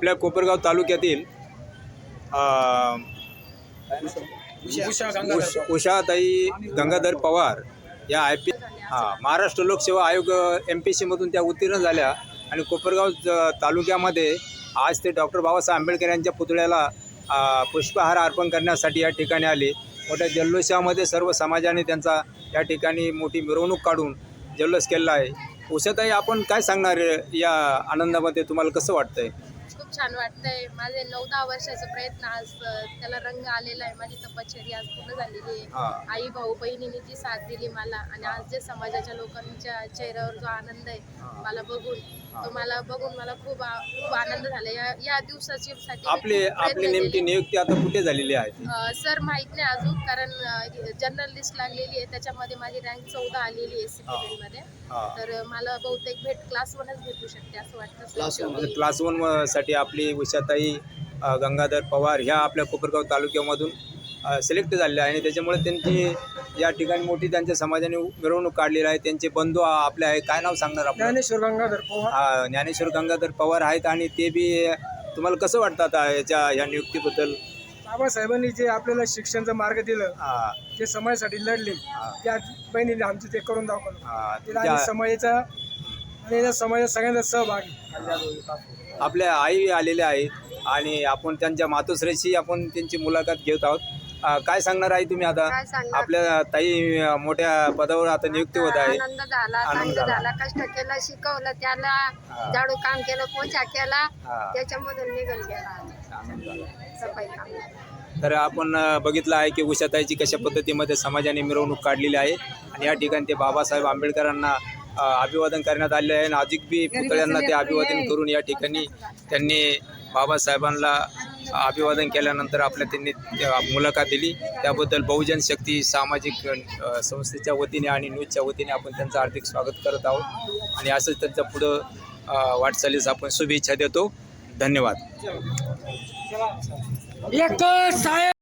आपल्या कोपरगाव तालुक्यातील उषाताई गंगाधर पवार या आय पी हां महाराष्ट्र लोकसेवा आयोग एम पी सीमधून त्या उत्तीर्ण झाल्या आणि कोपरगाव तालुक्यामध्ये आज ते डॉक्टर बाबासाहेब आंबेडकर यांच्या पुतळ्याला पुष्पहार अर्पण करण्यासाठी या ठिकाणी आले. मोठ्या जल्लोषामध्ये सर्व समाजाने त्यांचा या ठिकाणी मोठी मिरवणूक काढून जल्लोष केलेला आहे. उषाताई आपण काय सांगणार या आनंदामध्ये? तुम्हाला कसं वाटतंय? खूप छान वाटतंय. माझे नऊ दहा वर्षाचा प्रयत्न आज अ, त्याला रंग आलेला आहे. माझी तपश्चर्या आज पूर्ण झालेली आहे. आई भाऊ बहिणीने जी साथ दिली मला आणि आज जे समाजाच्या लोकांच्या चेहऱ्यावर जो आनंद आहे हां. मला बघून तो मला बघून मला खूप आ- खूप आनंद झाला. या या दिवसाची साठी मी आपली खूप प्रयत्न आपली नेमकी केले. नियुक्ती आता कुठे झालेली आहे? अ, सर माहीत नाही अजून कारण जनरल लिस्ट लागलेली आहे. त्याच्यामध्ये माझी रँक चौदा आलेली आहे. सिव्हिलमध्ये. हा. तर अ, मला बहुतेक भेट क्लास वनच भेटू शकते असं वाटतं. म्हणजे शेवटी. क्लास वनसाठी आपली उषाताई गंगाधर पवार ह्या आपल्या कोपरगाव तालुक्यामधून सिलेक्ट झालेल्या आहे आणि त्याच्यामुळे त्यांची या ठिकाणी मोठी त्यांच्या समाजाने मिरवणूक काढलेली आहे. त्यांचे बंधू आपले आहे काय नाव सांगणार आपण ज्ञानेश्वर गंगाधर पवार. हा, ज्ञानेश्वर गंगाधर पवार आहेत. आणि ते बी तुम्हाला कसं वाटतं आता याच्या या नियुक्तीबद्दल? बाबासाहेबांनी जे आपल्याला शिक्षणाचा मार्ग दिलं जे समाजासाठी लढले त्या बहिणीने आमचं ते करून दाखवलं. समाजाचा आणि या समाजात सगळ्यांचा सहभागी आपल्या आई आलेल्या आहेत आणि आपण त्यांच्या मातोश्रीशी आपण त्यांची मुलाखत घेत आहोत अ, काय सांगणार आहे तुम्ही आता काय सांगणार? आपल्या ताई अ, मोठ्या पदावर आता नियुक्ती होत आहे आनंद झाला आनंद चांगलं झाला. झाला कष्ट केलं शिकवलं त्याला. झाडू काम केलं पोछा केला हा. त्याच्यामधून निघून गेला आनंद झाला. सफाई काम तर आपण अ, बघितलं आहे की उषाताईची कशा पद्धतीमध्ये समाजाने मिरवणूक काढलेली आहे आणि या ठिकाणी ते बाबासाहेब आंबेडकरांना अभिवादन करण्यात आले आहे. आणि अधिक बी पुतळ्यांना ते अभिवादन करून या ठिकाणी त्यांनी बाबासाहेबांना अभिवादन केल्यानंतर आपल्या त्यांनी त्या मुलाखत दिली. त्याबद्दल बहुजन शक्ती सामाजिक संस्थेच्या वतीने आणि न्यूजच्या वतीने आपण त्यांचं हार्दिक स्वागत करत आहोत. आणि असंच त्यांचं पुढं वाटचालीस आपण शुभेच्छा देतो. धन्यवाद. एक साहेब!